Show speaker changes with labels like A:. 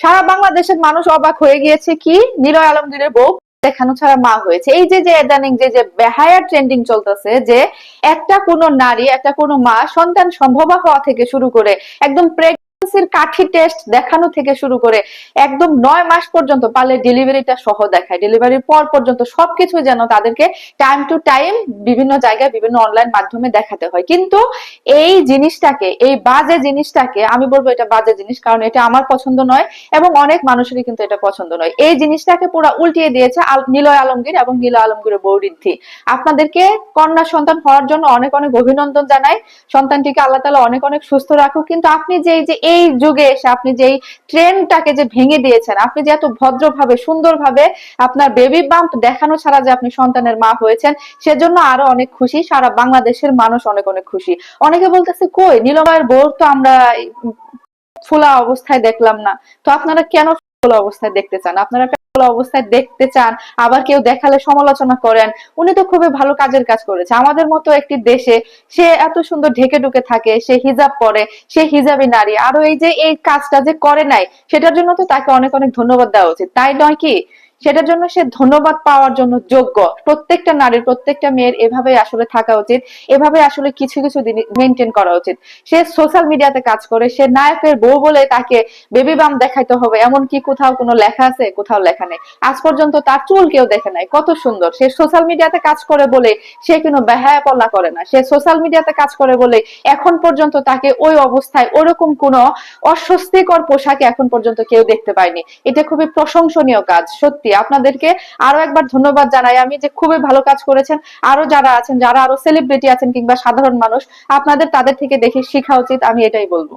A: সারা বাংলাদেশের মানুষ অবাক হয়ে গিয়েছে কি নিলয় আলমগীরের বউ দেখানো ছাড়া মা হয়েছে। এই যে যে ইদানিং যে যে বেহায়ার ট্রেন্ডিং চলতেছে যে একটা কোনো নারী, একটা কোনো মা সন্তান সম্ভবা হওয়া থেকে শুরু করে একদম প্রেগন্যান্সির কাঠি টেস্ট দেখানো থেকে শুরু করে একদম নয় মাস পর্যন্ত পারলে ডেলিভারিটা সহ দেখায়। ডেলিভারির পর পর্যন্ত সবকিছু যেন তাদেরকে টাইম টু টাইম বিভিন্ন জায়গায়, বিভিন্ন অনলাইন মাধ্যমে দেখাতে হয়। কিন্তু এই জিনিসটাকে, এই বাজে জিনিসটাকে, আমি বলব এটা বাজে জিনিস, কারণ এটা আমার পছন্দ নয় এবং অনেক মানুষেরই কিন্তু এটা পছন্দ নয়। এই জিনিসটাকে পুরো উল্টিয়ে দিয়েছে নিলয় আলমগীর এবং নিলয় আলমগীরের বৌরিদ্ধি। আপনাদেরকে কন্যা সন্তান হওয়ার জন্য অনেক অনেক অভিনন্দন জানাই। সন্তানটিকে আল্লাহ তালা অনেক অনেক সুস্থ রাখুক। কিন্তু আপনি যে, এই যে, এই যুগে এসে আপনি যে ট্রেনটাকে যে ভেঙে দিয়েছেন, আপনি যে এত ভদ্রভাবে, সুন্দরভাবে আপনার বেবি বাম্প দেখানো ছাড়া যে আপনি সন্তানের মা হয়েছেন, সেজন্য আরও অনেক খুশি, সারা বাংলাদেশের মানুষ অনেক অনেক খুশি। অনেকে বলতেছে, কই, নীলমায়ের বোর তো আমরা ফোলা অবস্থায় দেখলাম না। তো আপনারা কেন ফোলা অবস্থায় দেখতে চান? আপনারা ফোলা অবস্থায় দেখতে চান, আবার কেউ দেখালে সমালোচনা করেন, উনি তো খুবই ভালো কাজের কাজ করেছে। আমাদের মতো একটি দেশে সে এত সুন্দর ঢেকে ঢুকে থাকে, সে হিজাব পরে, সে হিজাবি নারী আরও এই যে এই কাজটা যে করে নাই, সেটার জন্য তো তাকে অনেক অনেক ধন্যবাদ দেওয়া উচিত। তাই নয় কি? সেটার জন্য সে ধন্যবাদ পাওয়ার জন্য যোগ্য। প্রত্যেকটা নারীর, প্রত্যেকটা মেয়ের এভাবে আসলে থাকা উচিত। এভাবে আসলে কিছু কিছু মেনটেন করা উচিত। সে সোশ্যাল মিডিয়াতে কাজ করে, সে নায়কের বউ বলে তাকে বেবি বাম দেখাইতে হবে এমন কি কোথাও কোনো লেখা আছে, কোথাও লেখা নেই। আজ পর্যন্ত তার চুল কেউ দেখে নাই, কত সুন্দর। সে সোশ্যাল মিডিয়াতে কাজ করে বলে সে কোনো বেহায়া পল্লা করে না। সে সোশ্যাল মিডিয়াতে কাজ করে বলে এখন পর্যন্ত তাকে ওই অবস্থায় ওরকম কোনো অস্বস্তিকর পোশাকে এখন পর্যন্ত কেউ দেখতে পায়নি। এটা খুবই প্রশংসনীয় কাজ সত্যি। আপনাদেরকে আরও একবার ধন্যবাদ জানাই। আমি যে খুবই ভালো কাজ করেছেন, আরও যারা আছেন, যারা আরও সেলিব্রিটি আছেন কিংবা সাধারণ মানুষ, আপনাদের তাদের থেকে দেখে শেখা উচিত, আমি এটাই বলব।